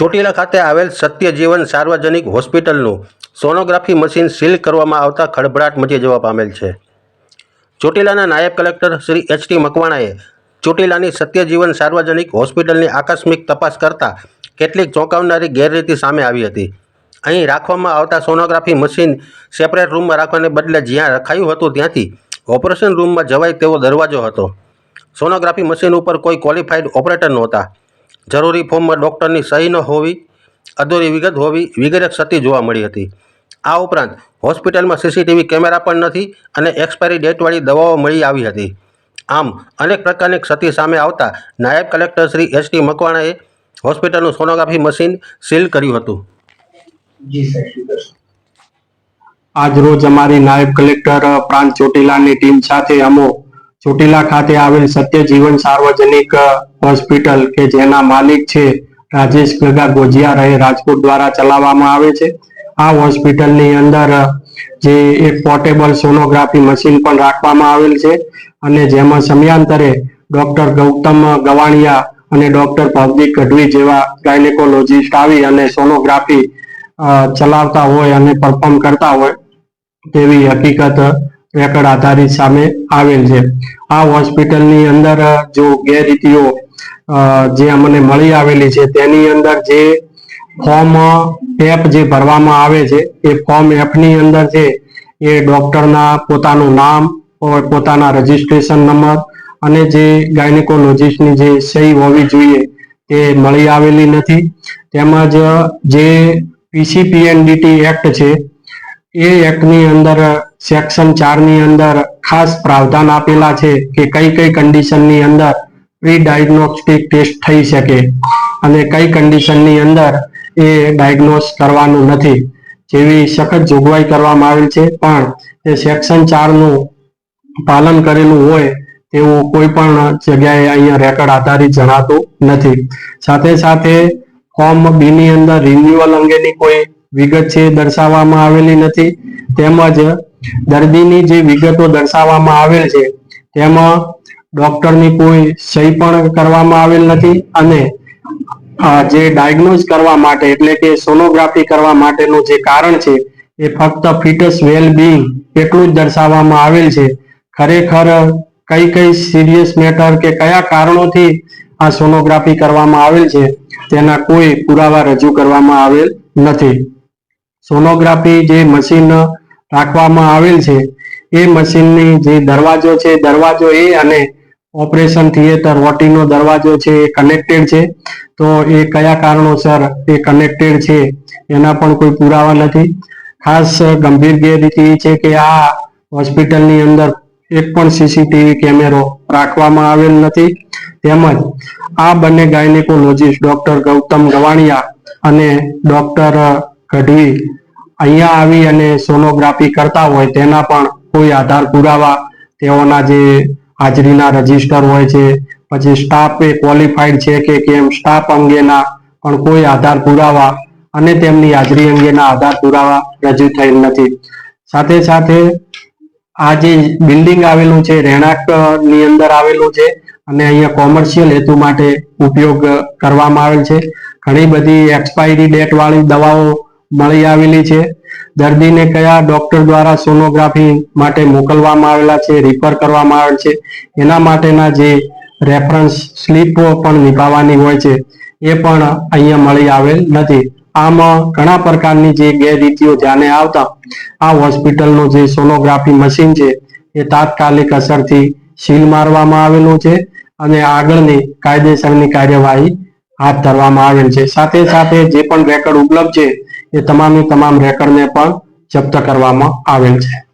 ચોટીલા ખાતે આવેલ સત્યજીવન સાર્વજનિક હોસ્પિટલનું સોનોગ્રાફી મશીન સીલ કરવામાં આવતા ખળભળાટ મચી જવા પામેલ છે. ચોટીલાના નાયબ કલેક્ટર શ્રી એચ ટી મકવાણાએ ચોટીલાની સત્યજીવન સાર્વજનિક હોસ્પિટલની આકસ્મિક તપાસ કરતા કેટલીક ચોંકાવનારી ગેરરીતિ સામે આવી હતી. અહીં રાખવામાં આવતા સોનોગ્રાફી મશીન સેપરેટ રૂમમાં રાખવાને બદલે જ્યાં રખાયું હતું ત્યાંથી ઓપરેશન રૂમમાં જવાય તેવો દરવાજો હતો. સોનોગ્રાફી મશીન ઉપર કોઈ ક્વોલિફાઈડ ઓપરેટર નહોતા. જરૂરી ફોર્મમાં ડૉક્ટરની સહી ન હોવી, અધૂરી વિગત હોવી વગેરે ક્ષતિ જોવા મળી હતી. આ ઉપરાંત હોસ્પિટલમાં સીસીટીવી કેમેરા પણ નથી અને એક્સપાયરી ડેટવાળી દવાઓ મળી આવી હતી. આમ, અનેક પ્રકારની ક્ષતિ સામે આવતા નાયબ કલેક્ટર શ્રી એસ ટી મકવાણાએ હોસ્પિટલનું સોનોગ્રાફી મશીન સીલ કર્યું હતું. આજ રોજ અમારી નાયબ કલેક્ટર પ્રાંત ચોટીલાની ટીમ સાથે અમો ચોટીલા ખાતે આવેલ સત્યજીવન સાર્વજનિક હોસ્પિટલ કે જેના માલિક છે રાજેશ ગગા ગોજિયા રહે રાજકોટ દ્વારા ચલાવવામાં આવે છે. આ હોસ્પિટલની અંદર જે એક પોર્ટેબલ સોનોગ્રાફી મશીન પણ રાખવામાં આવેલ છે અને જેમાં સમયાંતરે ડોક્ટર ગૌતમ ગવાણિયા અને ડોક્ટર ભૌતિક ગઢવી જેવા ગાયનેકોલોજીસ્ટ આવી અને સોનોગ્રાફી ચલાવતા હોય અને પરફોર્મ કરતા હોય તેવી હકીકત રેકર્ડ આધારિત સામે આવેલ છે. આ હોસ્પિટલની અંદર જો ગેરરીતિઓ જે અમને મળી આવેલી છે, તેની અંદર જે ફોર્મ એપ જે ભરવામાં આવે છે, એ ફોર્મ એપની અંદર છે, એ ડોક્ટરના પોતાનું નામ પોતાના રજીસ્ટ્રેશન નંબર અને જે ગાયનેકોલોજીસ્ટની જે સહી હોવી જોઈએ, તે મળી આવેલી નથી. તેમજ જે પીસીપીએનડીટી એક્ટ છે એ એક્ટની અંદર સેક્શન ચારની અંદર ખાસ પ્રાવધાન આપેલા છે કે કઈ કઈ કન્ડિશનની અંદર પ્રી ડાયગ્નોસ્ટિક ટેસ્ટ થઈ શકે અને કઈ કન્ડિશનની અંદર એ ડાયગ્નોસ કરવાનું નથી. જેવી સખત જોગવાઈ કરવામાં આવેલ છે, પણ એ સેક્શન ચારનું પાલન કરેલું હોય તેવું કોઈ પણ જગ્યાએ અહીંયા રેકર્ડ આધારિત જણાતું નથી. સાથે સાથે ફોર્મ બી ની અંદર રિન્યુઅલ અંગેની કોઈ વિગત છે દર્શાવવામાં આવેલી નથી. તેમજ દર્દીની જે વિગતો દર્શાવવામાં આવેલ છે, તેમાં ડોક્ટરની કોઈ સહી પણ કરવામાં આવેલ નથી અને જે ડાયગ્નોઝ કરવા માટે, એટલે કે સોનોગ્રાફી કરવા માટેનું જે કારણ છે, એ ફક્ત ફિટસ વેલ બિંગ એટલું જ દર્શાવવામાં આવેલ છે. ખરેખર કઈ કઈ સિરિયસ મેટર કે કયા કારણોથી આ સોનોગ્રાફી કરવામાં આવેલ છે, તેના કોઈ પુરાવા રજૂ કરવામાં આવેલ નથી. સોનોગ્રાફી જે મશીન રાખવામાં આવેલ છે, એ મશીનની જે દરવાજો છે, દરવાજો એ અને ઓપરેશન થિયેટર વોટિંગનો દરવાજો છે, એ કનેક્ટેડ છે. તો એ કયા કારણોસર એ કનેક્ટેડ છે, એના પણ કોઈ પુરાવા નથી. ખાસ ગંભીર ગેરરીતિ એ છે કે આ હોસ્પિટલની અંદર એક પણ સીસીટીવી કેમેરો રાખવામાં આવેલ નથી. તેમજ આ બંને ગાયનેકોલોજીસ્ટ ડોક્ટર ગૌતમ ગવાણિયા અને ડોક્ટર ગઢવી અહીંયા આવી અને સોનોગ્રાફી કરતા હોય તેના પણ કોઈ આધાર પુરાવા, તેઓના જે હાજરીના રજિસ્ટર હોય છે, પછી સ્ટાફ એ ક્વોલિફાઈડ છે કે કેમ સ્ટાફ અંગેના પણ કોઈ આધાર પુરાવા અને તેમની હાજરી અંગેના આધાર પુરાવા રજૂ થયેલ નથી. સાથે સાથે આ જે બિલ્ડિંગ આવેલું છે રહેણાંકની અંદર આવેલું છે અને અહીંયા કોમર્શિયલ હેતુ માટે ઉપયોગ કરવામાં આવેલ છે. ઘણી બધી એક્સપાયરી ડેટ વાળી દવાઓ મળી આવેલી છે. દર્દીને કયા ડોક્ટર દ્વારા સોનોગ્રાફી માટે મોકલવામાં આવેલા છે રિફર કરવામાં આવેલ છે. એના માટેના જે રેફરન્સ સ્લીપો પણ નિભાવવાની હોય છે. એ પણ અહીંયા મળી આવેલ નથી. આમાં ઘણા પ્રકારની જે ગેરરીતિઓ ધ્યાને આવતા આ હોસ્પિટલનું જે સોનોગ્રાફી મશીન છે, એ તાત્કાલિક અસરથી સીલ મારવામાં આવેલું છે અને આગળની કાયદેસરની કાર્યવાહી હાથ ધરવામાં આવેલ છે. સાથે સાથે જે પણ રેકર્ડ ઉપલબ્ધ છે એ તમામે તમામ રેકર્ડને પણ જપ્ત કરવામાં આવેલ છે.